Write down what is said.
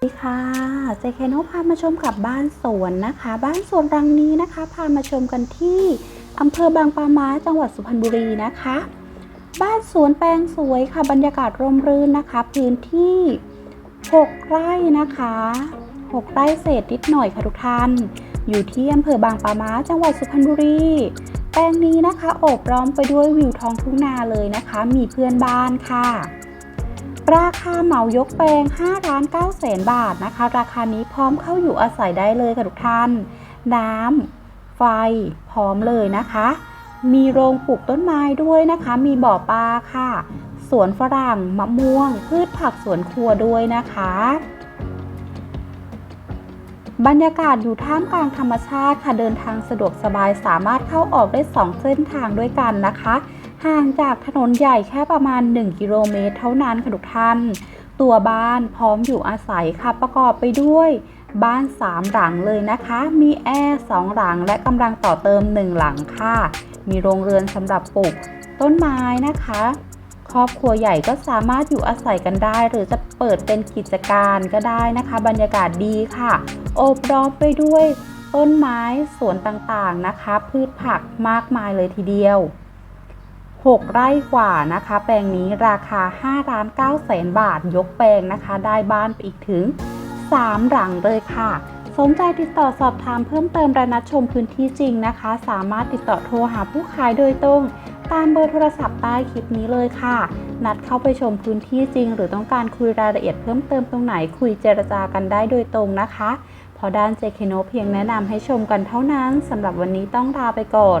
สวัสดีค่ะเจเคโนพามาชมกับบ้านสวนนะคะ บ้านสวนรังนี้นะคะ พามาชมกันที่อำเภอบางปาม้าจังหวัดสุพรรณบุรีนะคะ บ้านสวนแปลงสวยค่ะบรรยากาศร่มรื่นนะคะ พื้นที่ 6 ไร่นะคะ 6 ไร่เศษนิดหน่อยค่ะทุกท่าน อยู่ที่อำเภอบางปาม้าจังหวัดสุพรรณบุรี แปลงนี้นะคะโอบล้อมไปด้วยวิวท้องทุ่งนาเลยนะคะ มีเพื่อนบ้านค่ะ ราคาเหมายกแปลง5ล้าน9แสนบาทนะคะ ราคานี้พร้อมเข้าอยู่อาศัยได้เลยค่ะทุกท่าน น้ำไฟพร้อมเลยนะคะ มีโรงปลูกต้นไม้ด้วยนะคะ มีบ่อปลาค่ะ สวนฝรั่งมะม่วง พืชผักสวนครัวด้วยนะคะบรรยากาศอยู่ท่ามกลางธรรมชาติค่ะเดินทางสะดวกสบายสามารถเข้าออกได้ 2 เส้นทางด้วยกันนะคะ ห่างจากถนนใหญ่แค่ประมาณ 1 กิโลเมตร เท่านั้นค่ะทุกท่าน ตัวบ้านพร้อมอยู่อาศัยค่ะประกอบไปด้วยบ้าน 3 หลังเลยนะคะ มีแอร์2หลังและกำลังต่อเติม 1 หลังค่ะ มีโรงเรือนสำหรับปลูกต้นไม้นะคะ ครอบครัวใหญ่ก็สามารถอยู่อาศัยกันได้ หรือจะเปิดเป็นกิจการก็ได้นะคะ บรรยากาศดีค่ะ โอบล้อมไปด้วยต้นไม้สวนต่างๆนะคะ พืชผักมากมายเลยทีเดียว 6 ไร่กว่านะคะ แปลงนี้ราคา5ล้าน9แสนบาท ยกแปลงนะคะ ได้บ้านไปอีกถึง 3 หลังเลยค่ะ สนใจติดต่อสอบถามเพิ่มเติมและนัดชมพื้นที่จริงนะคะ สามารถติดต่อโทรหาผู้ขายโดยตรง ตามเบอร์โทรศัพท์ใต้คลิปนี้เลยค่ะ นัดเข้าไปชมพื้นที่จริง หรือต้องการคุยรายละเอียดเพิ่มเติมตรงไหนคุยเจรจากันได้โดยตรงนะคะพอด้านเจคโนเพียงแนะนำให้ชมกันเท่านั้นสำหรับวันนี้ต้องลาไปก่อน